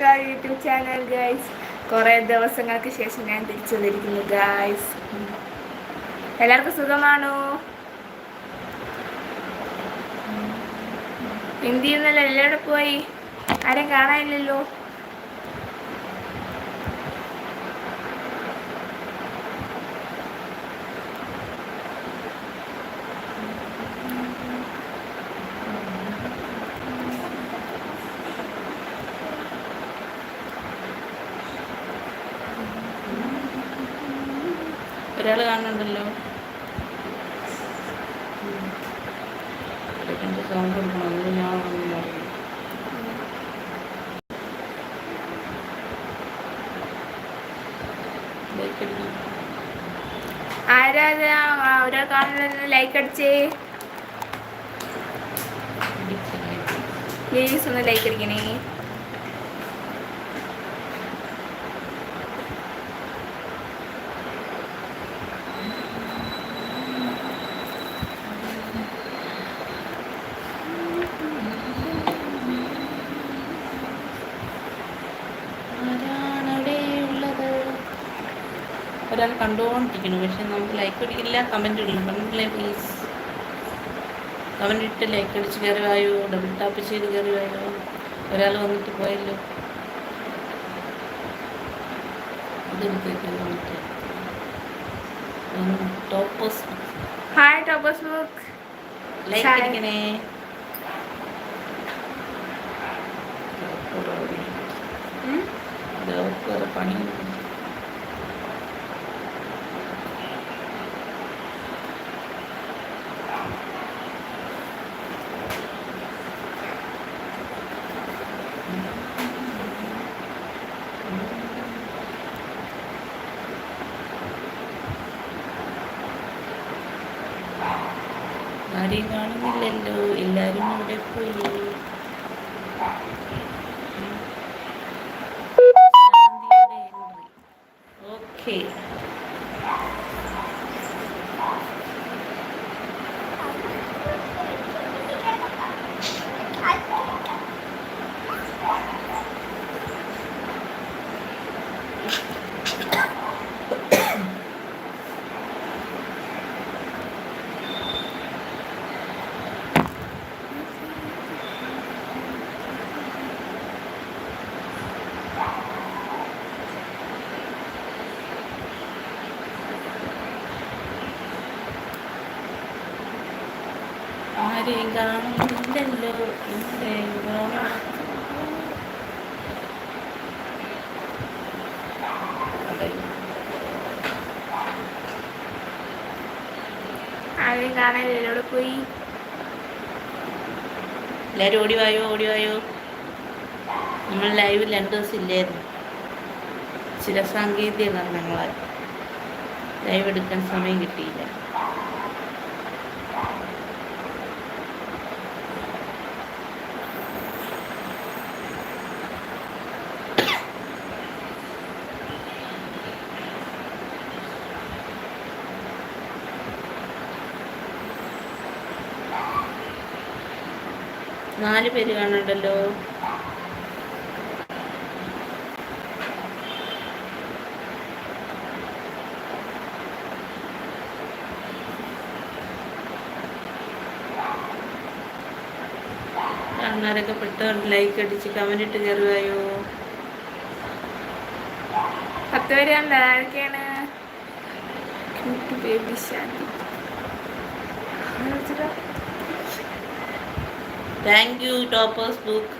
YouTube channel guys കുറേ ദിവസങ്ങൾക്ക് ശേഷം ഞാൻ തിരിച്ചു വന്നിരിക്കുന്നു ഗൈസ് എല്ലാവർക്കും സുഖമാണോ? ഇന്ത്യയിൽ ചെയ്യുന്നല്ലോ? എല്ലാവരും പോയി. ആരും കാണാനില്ലല്ലോ ഒരാൾ കാണുന്നുണ്ടല്ലോ എന്റെ സൗണ്ട് കൊടുക്കണം അതിന് ഞാൻ ഒന്നും അറിയില്ല ലൈക്ക് കാണുന്ന അടിച്ചേ. പ്ലീസ് ഒന്ന് ലൈക്ക് അടിക്കണേ ആരാണവിടെയുള്ളത് ഒരാൾ കണ്ടുകൊണ്ടിരിക്കുന്നു പക്ഷെ നമുക്ക് ലൈക്ക് അടിക്കില്ല കമന്റ് ഇടില്ല. കമന്റില്ലേ പ്ലീസ് കമന്റ് ഇട്ട് ലൈക്ക് അടിച്ച് കയറി വായോ? ഡബിൾ ടാപ്പ് ചെയ്ത് കയറി വായോ? ഒരാൾ വന്നിട്ട് പോയല്ലോ. Toppers hi toppers book like. അടിക്കണേ ഇതവർക്ക് വേറെ പണിയൊന്നും ആരെയും കാണുന്നില്ലല്ലോ എല്ലാരും ഇവിടെ പോയി ഓക്കെ ആരെയും കാണുന്നില്ലല്ലോ ഇവിടെ ആരെയും പോയി? എല്ലാവരും ഓടി വായോ ഓടി വായോ? നമ്മൾ ലൈവിൽ രണ്ട് ദിവസം ഇല്ലായിരുന്നു. ചില സാങ്കേതിക കാരണങ്ങളാൽ ലൈവ് എടുക്കാൻ സമയം കിട്ടിയില്ല. നാല് പേര് കാണണ്ടല്ലോ കാണാരൊക്കെ പെട്ടെന്ന് ലൈക്ക് അടിച്ച് കമന്റ് ഇട്ട് കയറുകയോ പത്ത് പേര് ആരൊക്കെയാണ്? Cute baby Shanti. Thank you toppers book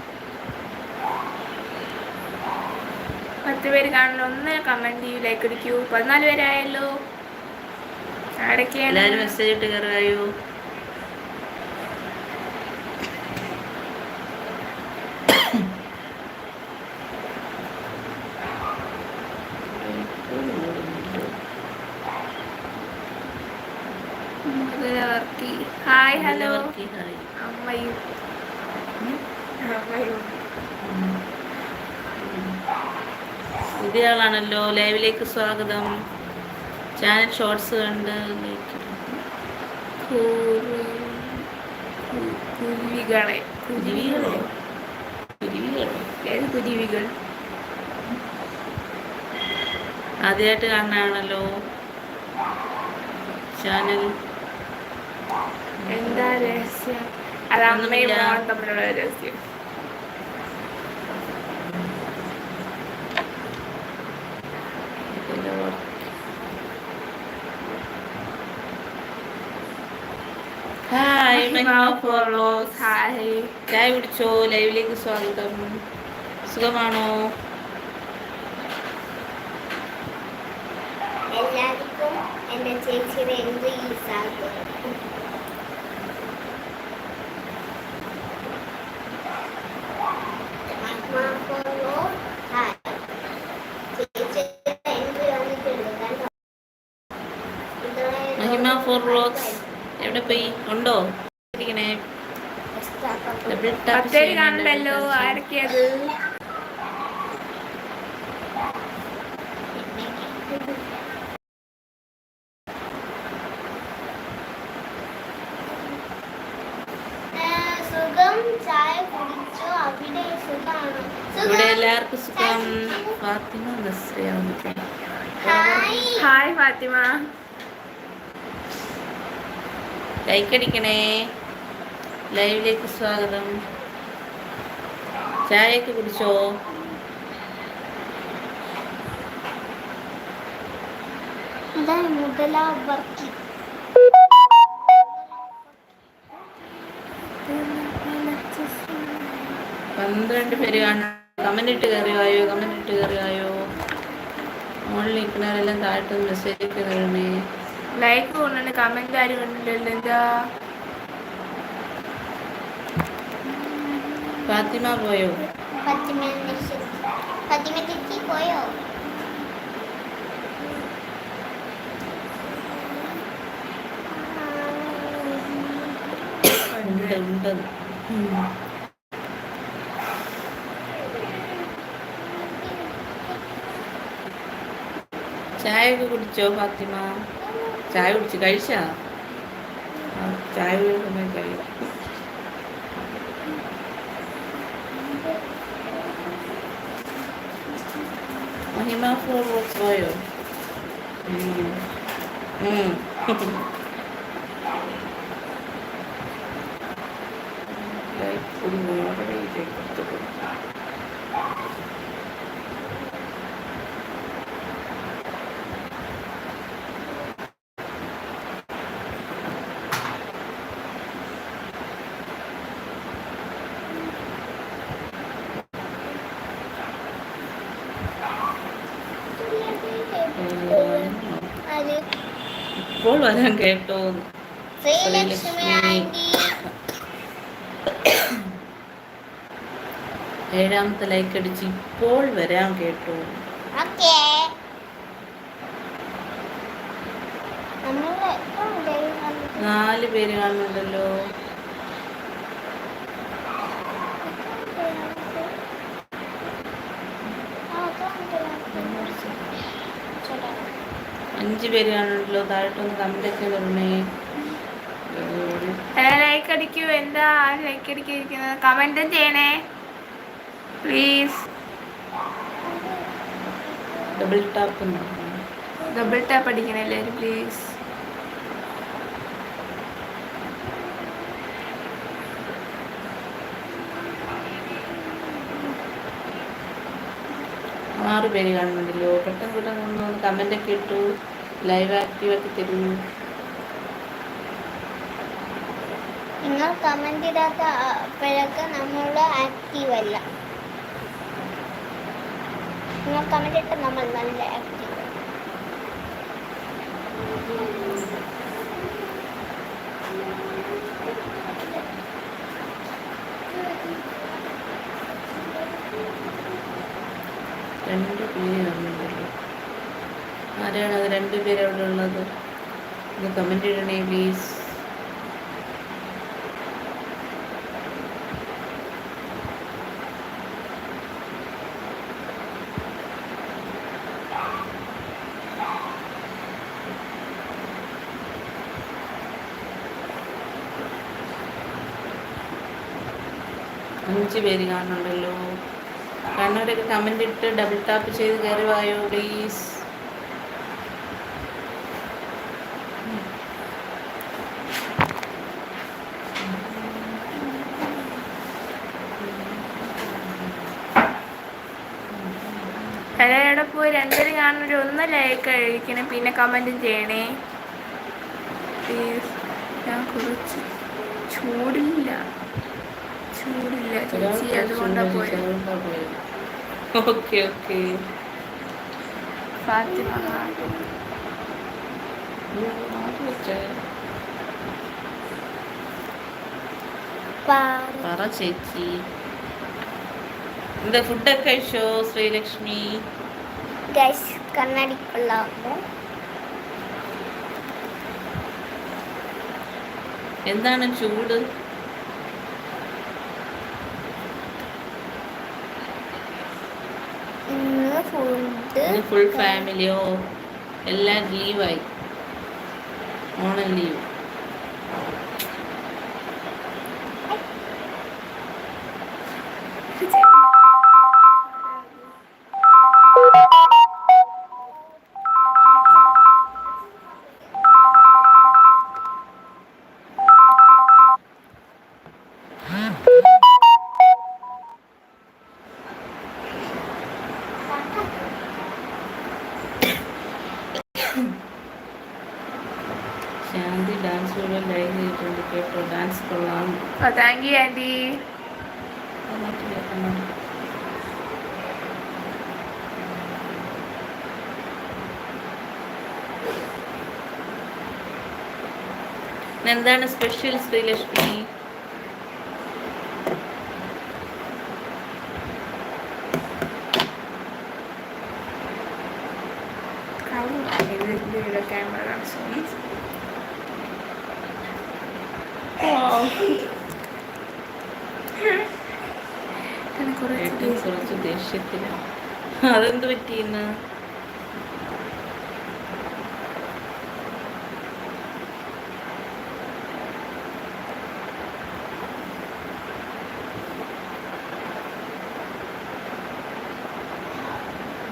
പത്ത് പേര് കാണുന്നു ഒന്ന് കമന്റ് ചെയ്യൂ ലൈക്ക് അടിക്കൂ പതിനാല് പേരായല്ലോ. ആരൊക്കെയാണ്? എല്ലാവരും മെസ്സേജ് ഇട്ട് കയറുകയോ പുതിയ ലൈവിലേക്ക് സ്വാഗതം. ചാനൽ ഷോർട്സ് കണ്ട് കുരുവികളെ. കുരുവികളോ? കുരുവികളോ ഏത് കുരുവികൾ? ആദ്യമായിട്ട് കാണാണല്ലോ ചാനൽ. എന്താ രഹസ്യം? അത് അമ്മയും തമ്മിലുള്ള രഹസ്യം. ഫോളോസ് ഹായ് ചായ കുടിച്ചോ ലൈവിലേക്ക് സ്വാഗതം. സുഖമാണോ? എല്ലാവർക്കും എന്റെ ചേച്ചിയുടെ എന്ത് ഈ സാധനം മഹിമ ഫോർ വ്ലോഗ്സ് എവിടെ പോയി ഉണ്ടോ ഇരിക്കണേ ഡബിൾ ടാപ്പ് ചെയ്യണം. ആരൊക്കെയത്? ഇവിടെ എല്ലാവർക്കും സുഖം. ഫാത്തിമ നസ്രിയാണ് ഹായ്. ഹായ് ഫാത്തിമ. ലൈക്കടിക്കണേ ലൈവിലേക്ക് സ്വാഗതം. ചായയൊക്കെ കുടിച്ചോ? പന്ത്രണ്ട് പേര് കാണാം. കമന്റ് ഇട്ട് കയറിയായോ കമന്റ് ഇട്ട് കയറിയായോ മുകളിൽ നിൽക്കുന്നവരെല്ലാം താഴ്ത്തും മെസ്സേജ് ഒക്കെ തരണേ. ലൈക്ക് കൊണ്ടുണ്ട് കമന്റ് ആരും കണ്ടില്ലല്ലോ എന്താ? ഫാത്തിമ പോയോ? പത്തിമ പത്തിമ ചേച്ചി പോയോ? ഉണ്ട് ഉണ്ട്. ഉം. ചായ ഒക്കെ കുടിച്ചോ ഫാത്തിമ? ചായ കുടിച്ചു കഴിച്ചാ? ചായ കുടിക്കുമ്പോൾ Animal Flow Box ba yun? Mm. Mm. ഇപ്പോൾ വരാൻ കേട്ടോ ഏഴാമത്തെ ലൈക്ക് അടിച്ച് ഇപ്പോൾ വരാൻ കേട്ടോ. നാല് പേര് കാണുന്നുണ്ടല്ലോ. അഞ്ച് പേര് കാണുന്നുണ്ടല്ലോ താഴോട്ടൊന്ന് കമന്റ് ഒക്കെ തരണേ ലൈക്ക് അടിക്കൂ എന്താ ലൈക്ക് അടിക്കുന്നത് കമന്റും ചെയ്യണേ. Please double tap double tap അടിക്കണേ എല്ലാവരും പ്ലീസ് ആറ് പേര് കാണുന്നുണ്ടല്ലോ. പെട്ടെന്ന് പെട്ടെന്ന് ഒന്ന് കമന്റ് ഒക്കെ ഇട്ടു. ലൈവ് ആക്റ്റീവ് ആക്കി തരുന്നു. നിങ്ങൾ കമന്റ് ഇടാത്ത അപ്പോഴൊക്കെ നമ്മൾ ആക്റ്റീവ് അല്ല. നിങ്ങൾ കമന്റ് ഇട്ട് നമ്മൾ നല്ല ആക്റ്റീവ് രണ്ട് പേര് ആരാണ് അത് പേര് അവിടെ ഉള്ളത്? ഒന്ന് കമന്റ് ഇടണേ പ്ലീസ് അഞ്ച് പേര് കാണുന്നുണ്ടല്ലോ. കണ്ണൂരൊക്കെ കമന്റ് ഇട്ട് ഡബിൾ ടാപ്പ് ചെയ്ത് കയറി വായോ പ്ലീസ് രണ്ടുപേരും ഒന്ന് ലൈക്ക് കഴിക്കണം പിന്നെ കമന്റും ചെയ്യണേ. പ്ലീസ് ഞാൻ കുറച്ച് ചൂടില്ല. ചൂടില്ല ചേച്ചി അതുകൊണ്ടാണ് പോയത്. Okay okay Fathima. പറ. ചേച്ചി. എന്താ ഫുഡൊക്കെ കഴിച്ചോ ശ്രീലക്ഷ്മി? ഗൈസ് കണ്ണാടിക്കുള്ളാകുമ്പോൾ എന്താണ് ചൂട്? ഫുൾ ഫാമിലിയോ എല്ലാം ലീവായി ഓണം ലീവ് ആന്റി. എന്താണ് സ്പെഷ്യൽ ശ്രീലക്ഷ്മി? ദേഷ്യത്തിലാണ് അതെന്ത് പറ്റിയെന്ന്?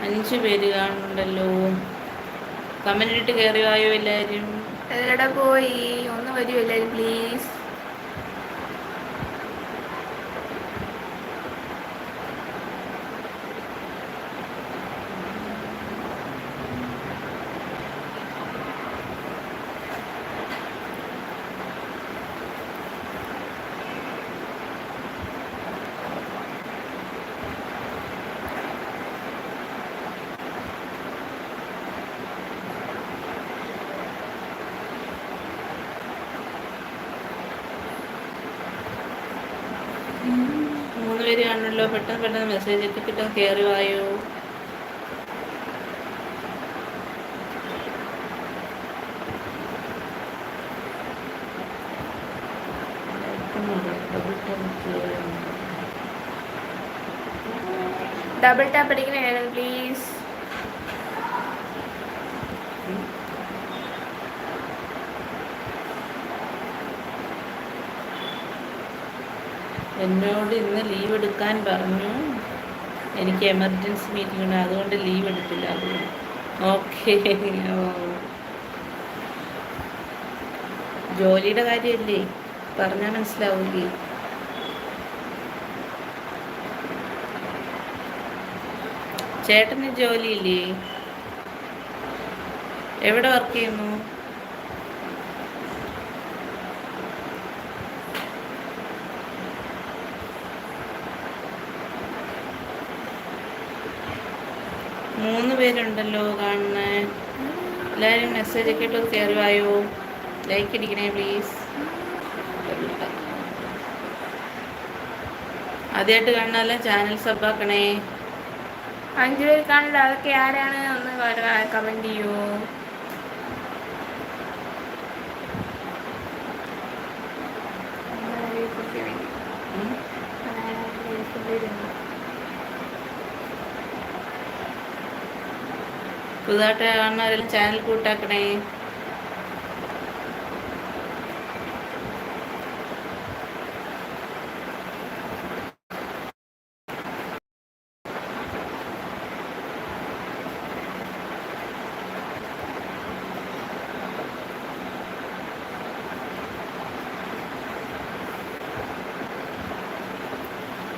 അഞ്ചു പേര് കാണുന്നുണ്ടല്ലോ. കമന്റ് ഇട്ട് കയറി വായോ എവിടെ പോയി? ഒന്ന് വരൂ എല്ലാവരും പ്ലീസ് കാണുമല്ലോ പെട്ടെന്ന് പെട്ടെന്ന് മെസ്സേജ് എത്തിക്കിട്ടും കയറി വായോ? ഡബിൾ ടാപ്പ് അടിക്കണേ പ്ലീസ് എന്നോട് ഇന്ന് ലീവ് എടുക്കാൻ പറഞ്ഞു. എനിക്ക് എമർജൻസി മീറ്റിംഗ് ഉണ്ട്. അതുകൊണ്ട് ലീവ് എടുത്തില്ല. അതുകൊണ്ട് ഓക്കെ ജോലിയുടെ കാര്യമല്ലേ? പറഞ്ഞാൽ മനസ്സിലാവില്ലേ ചേട്ടന് ജോലിയില്ലേ? എവിടെ വർക്ക് ചെയ്യുന്നു? പേരുണ്ടല്ലോ കാണുന്നത് എല്ലാവരും മെസ്സേജ് ഒക്കെ ഇട്ട് കയറി വായോ ലൈക്ക് അടിക്കണേ പ്ലീസ് ആദ്യമായിട്ട് കാണാല്ല ചാനൽ സബാക്കണേ അഞ്ചു പേര് കാണില്ല അതൊക്കെ ആരാണ്? ഒന്ന് കമന്റ് ചെയ്യൂ? പുതുതായിട്ട് കാണുന്നവരെല്ലാം ചാനൽ കൂട്ടാക്കണേ.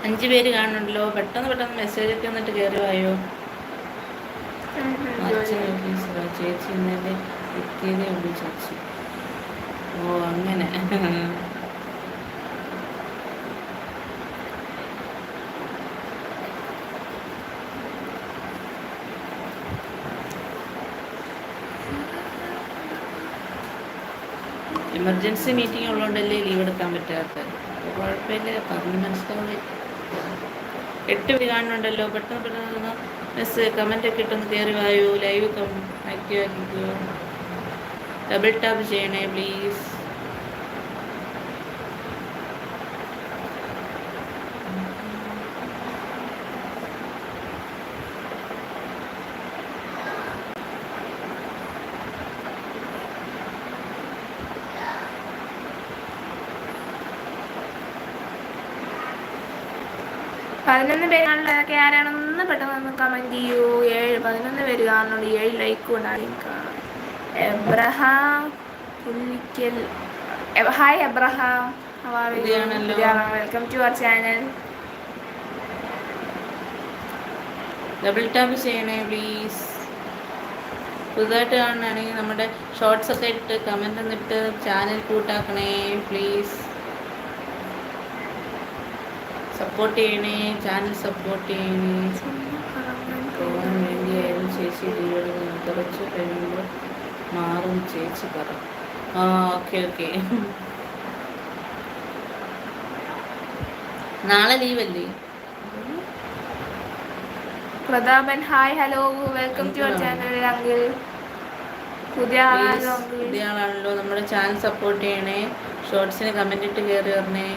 അഞ്ച് പേര് കാണുന്നുണ്ടല്ലോ. പെട്ടെന്ന് പെട്ടെന്ന് മെസ്സേജ് ഒക്കെ വന്നിട്ട് കയറി വായോ? അച്ഛൻ എത്തിയതേ ഉള്ളൂ ചേച്ചി. ഓ അങ്ങനെ. എമർജൻസി മീറ്റിംഗ് ഉള്ളതുകൊണ്ടല്ലേ ലീവ് എടുക്കാൻ പറ്റാത്തത് അപ്പോൾ കുഴപ്പമില്ല പറഞ്ഞ് മനസ്സിലാവില്ല എട്ട് പേര് കാണുന്നുണ്ടല്ലോ പെട്ടെന്ന് പെട്ടെന്ന് മെസ്സ് കമന്റ് ഒക്കെ ഇട്ടൊന്ന് കയറി വായു? ലൈവ് ആക്കിക്കോ ഡബിൾ ടാപ്പ് ചെയ്യണേ പ്ലീസ് പതിനൊന്ന് പേരാണല്ലോ കാണുന്നതൊക്കെ ആരാണെന്ന് പെട്ടെന്ന് കമന്റ് ചെയ്യൂ ഏഴ് പതിനൊന്ന് പേര് കാണുന്നുണ്ട്. ഏഴ് ലൈക്ക് കാണാം. Abraham Pullikkal hi Abraham. Welcome to our channel double tap ചെയ്യണേ പ്ലീസ് പുതുതായിട്ട് കാണുകയാണെങ്കിൽ നമ്മുടെ ഷോർട്സ് ഒക്കെ ഇട്ട് കമന്റ് എന്നിട്ട് ചാനൽ കൂട്ടാക്കണേ പ്ലീസ് സപ്പോർട്ട് ചെയ്യണേ ചാനൽ സപ്പോർട്ട് ചെയ്യണേ. ചേച്ചി ലീവ് എടുക്കുന്നത് കുറച്ച് കഴിയുമ്പോൾ മാറും ചേച്ചി പറ. ആ ഓക്കെ ഓക്കെ. നാളെ ലീവല്ലേ? Prathapan hi hello welcome to your channel uncle. പുതിയ പുതിയ ആളാണല്ലോ. നമ്മുടെ ചാനൽ സപ്പോർട്ട് ചെയ്യണേ. ഷോർട്സിന് കമന്റ് ഇട്ട് കയറി വരണേ.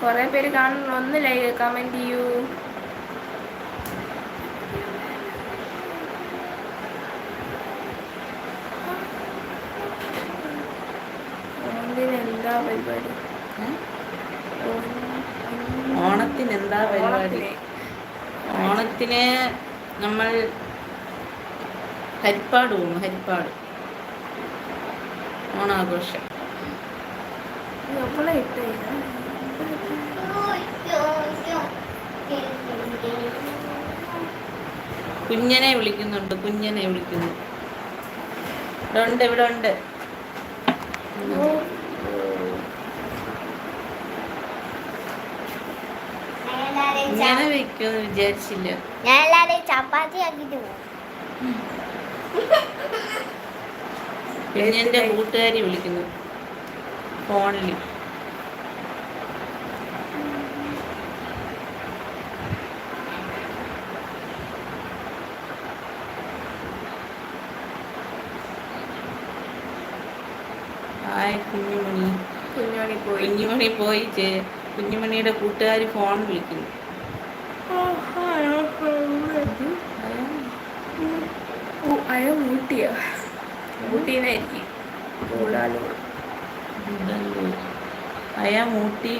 കുറെ പേര് കാണുന്നു ഒന്ന് ലൈക്ക് കമന്റ് ചെയ്യൂ ഓണത്തിന് എന്താ പരിപാടി ഏ? ഓണം- ഓണത്തിന് എന്താ പരിപാടി? ഓണത്തിന് നമ്മൾ ഹരിപ്പാട് പോകുന്നു ഹരിപ്പാട്. ഓണാഘോഷം. കുഞ്ഞനെ വിളിക്കുന്നുണ്ട് കുഞ്ഞനെ വിളിക്കുന്നു. ഇവിടെ ഉണ്ട് ഇവിടെ ഉണ്ട്. ഇങ്ങനെ വെക്കുമെന്ന് വിചാരിച്ചില്ല. ഞാൻ എല്ലാരെയും ചപ്പാത്തി ആക്കിട്ട് പോകും എന്റെ കൂട്ടുകാരി വിളിക്കുന്നു. ഫോണിൽ ഹായ് കുഞ്ഞുമണി. കുഞ്ഞുമണി പോയി. കുഞ്ഞുമണി പോയി ചേ- കുഞ്ഞുമണിയുടെ കൂട്ടുകാർ ഫോൺ വിളിക്കുന്നു ഓ അയ ഊട്ടിയോ ഊട്ടിന്നായിരിക്കും. അയാ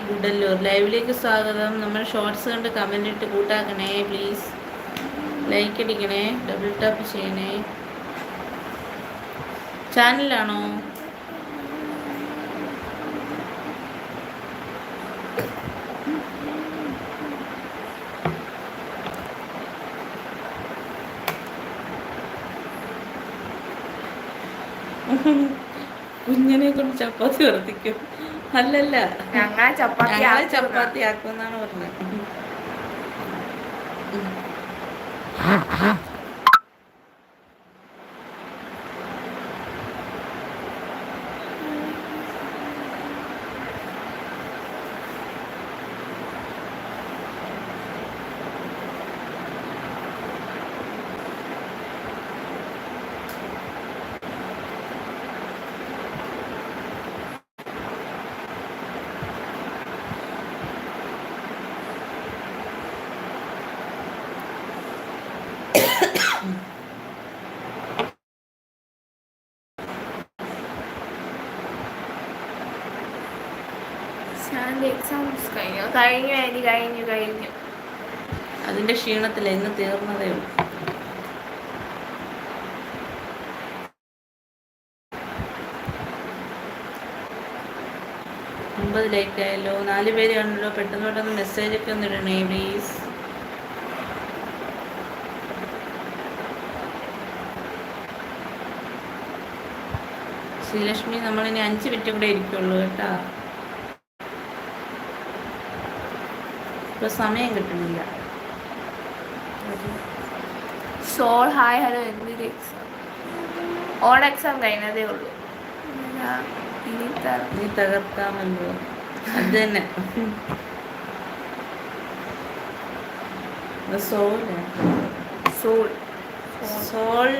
ഗുഡല്ലൂർ. ലൈവിലേക്ക് സ്വാഗതം. നമ്മൾ ഷോർട്സ് കണ്ട് കമന്റ് ഇട്ട് കൂട്ടാക്കണേ പ്ലീസ് ലൈക്ക് അടിക്കണേ ഡബിൾ ടാപ്പ് ചെയ്യണേ. ചാനലാണോ കുഞ്ഞിനെ കൊണ്ട് ചപ്പാത്തി വർദ്ധിക്കും അല്ലല്ല. ചപ്പാത്തി ഞങ്ങളെ ആക്കുന്ന. ചപ്പാത്തി ആക്കുമെന്നാണ് പറഞ്ഞത്. സ്റ്റാൻഡ് എക്സാംസ് കഴിഞ്ഞു. കഴിഞ്ഞു ആന്റി കഴിഞ്ഞു കഴിഞ്ഞു. അതിന്റെ ക്ഷീണത്തിൽ എന്ന് തീർന്നതേ ഉള്ളൂ. ഒമ്പത് നാല് പേര് കണ്ടല്ലോ. പെട്ടെന്ന് പെട്ടെന്ന് മെസ്സേജൊക്കെ ഒന്ന് ഇടണേ പ്ലീസ് ശ്രീലക്ഷ്മി നമ്മളിനി അഞ്ച് മിനിറ്റ് കൂടെ ഇരിക്കുള്ളൂ കേട്ടോ. ഇപ്പൊ സമയം കിട്ടുന്നില്ല. സോൾ ഹായ് ഹലോ എന്തൊരു എക്സാം ഓൺ എക്സാം കഴിഞ്ഞതേ ഉള്ളൂ. ഇനി തകർക്കാമല്ലോ അത് തന്നെ. Soul soul. സോൾ.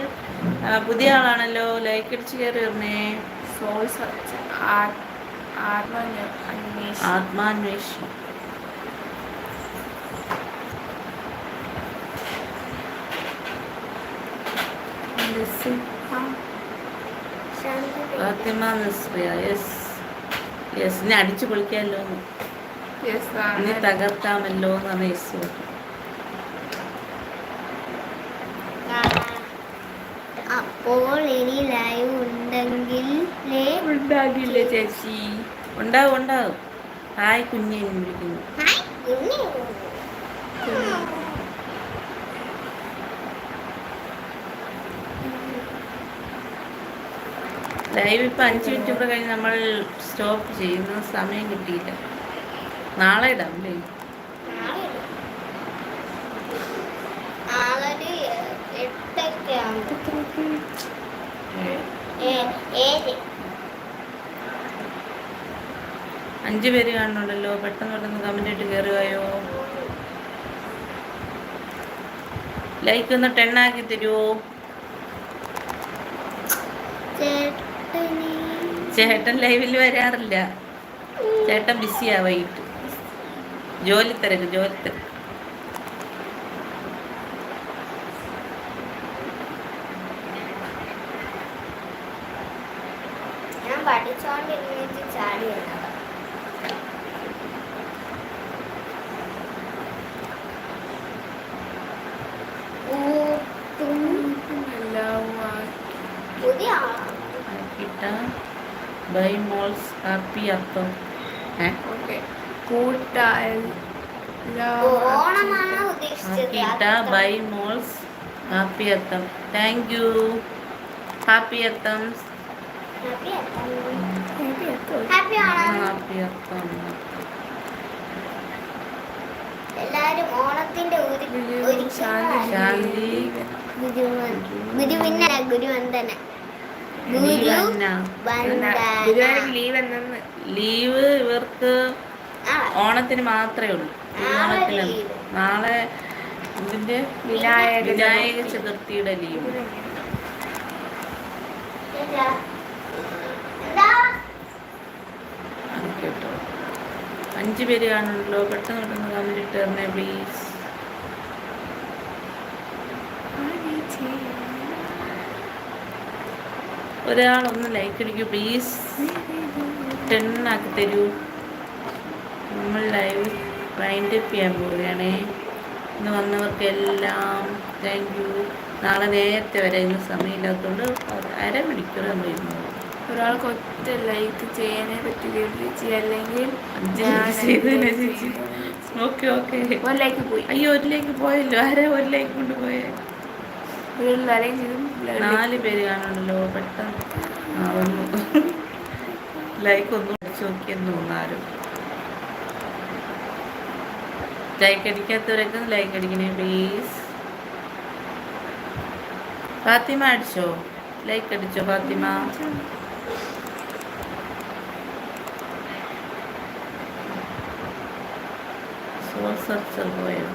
പുതിയ ആളാണല്ലോ. ലൈക്ക് അടിച്ച് കയറി വരണേ. സോൾ സച്ച് ആത്മ അന്വേഷണം ആത്മാന്വേഷണം ശാന്തി ഫാത്തിമ നസ്രിയ യെസ് യെസ് ഇനി അടിച്ചു പൊളിക്കാമല്ലോ ഇനി ആണ്. എന്ന് എന്നാണ് യെസ് അപ്പോൾ ഇനി ലൈവ് ഉണ്ടെങ്കിൽ ഉണ്ടാകില്ല ചേച്ചി? ഉണ്ടാവും ഉണ്ടാവും. ഹായ് കുഞ്ഞെ വിളിക്കുന്നു. ഹായ് കുഞ്ഞു ലൈവ് ഇപ്പം അഞ്ച് മിനിറ്റ് കൂടെ കഴിഞ്ഞ് നമ്മൾ സ്റ്റോപ്പ് ചെയ്യുന്ന സമയം കിട്ടിയില്ല. നാളെ ഇടാം അല്ലേ? അഞ്ചു പേര് കാണുന്നുണ്ടല്ലോ. പെട്ടെന്ന് പെട്ടെന്ന് കമന്റ് ഇട്ട് കയറുകയോ ലൈക്ക് ഒന്ന് ടെൻ ആക്കി തരുമോ ചേട്ടൻ ലൈവിൽ വരാറില്ല. ചേട്ടൻ ബിസിയാ വൈകിട്ട്. ജോലി തിരക്ക് ജോലി തിരക്ക് ഞാൻ പഠിച്ചോണ്ടിരുന്നിട്ട് ചാടി വന്നതാ ഊട്ടും എല്ലാം ആ- പുതിയ ആളാണ് ആക്കിട്ട ബൈ മോൾസ് ഹാപ്പി അപ്പം. Bye moles happy Atham. Thank you. Happy Atham. Happy Atham. എല്ലാരും ഓണത്തിന്റെ ഒരു ഗുരു ശാന്തി. ഗുരുവന്ദന ഗുരു ലീവന്ന വന്ദന. ഗുരുവായൂർ ലീവ് എന്നെന്ന്. ലീവ് ഇവർക്ക് ഓണത്തിന് മാത്രമേ ഉള്ളൂ. നാളെ ഓണത്തിന് നാളെ ഇതിന്റെ വിനായക വിനായക ചതുർത്ഥിയുടെ ലീവ്? കേട്ടോ. അഞ്ച് പേര് കാണുന്നുണ്ടല്ലോ പെട്ടെന്ന് പെട്ടെന്ന് കമന്റ് ഇട്ട് തരണേ പ്ലീസ് ഒരാളൊന്ന് ലൈക്ക് അടിക്കൂ പ്ലീസ് ടെൻ ആക്കി തരൂ. നമ്മൾ ലൈവ് വൈൻഡ് അപ്പ് ചെയ്യാൻ പോവുകയാണേ. ഇന്ന് വന്നവർക്കെല്ലാം താങ്ക് യു നാളെ നേരത്തെ വരെ ഇന്ന് സമയമില്ലാത്തതുകൊണ്ട് അരമണിക്കൂർ നമ്മൾ ഇരുന്നു ഒരാൾക്ക് ഒറ്റ ലൈക്ക് ചെയ്യാനേ പറ്റുകയുള്ളൂ അല്ലെങ്കിൽ ഓക്കെ ഓക്കെ ഒരു ലൈക്ക് പോയി. അയ്യോ ഒരു ലൈക്ക് പോയല്ലോ. ആരാ ഒരു ലൈക്ക് കൊണ്ട് പോയേ. നാല് പേര് കാണുന്നുണ്ടല്ലോ പെട്ടെന്ന്. ആ ഒന്ന് ലൈക്ക് ഒന്നും അടിച്ചു നോക്കിയെന്ന് തോന്നാരും ലൈക്ക് അടിക്കാത്തവരൊക്കെ ലൈക്ക് അടിക്കണേ പ്ലീസ് ഫാത്തിമ അടിച്ചോ? ലൈക്ക് അടിച്ചോ ഫാത്തിമ? സോൾ സെർച്ചർ പോയോ?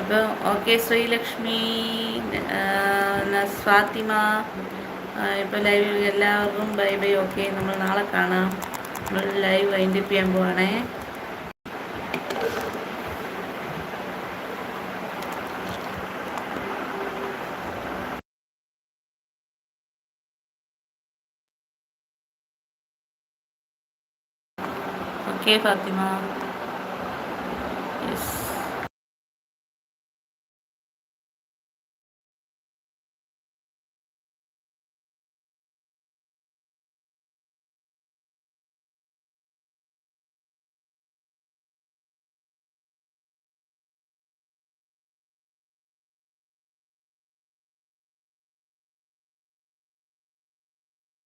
അപ്പോൾ ഓക്കെ ശ്രീലക്ഷ്മി ഫാത്തിമ. ഇപ്പോൾ ലൈവ് എല്ലാവർക്കും ബൈ ബൈ ഓക്കെ നമ്മൾ നാളെ കാണാം. നമ്മൾ ലൈവ് വൈൻഡപ്പ് ചെയ്യാൻ പോവാണേ. ഓക്കെ ഫാത്തിമ.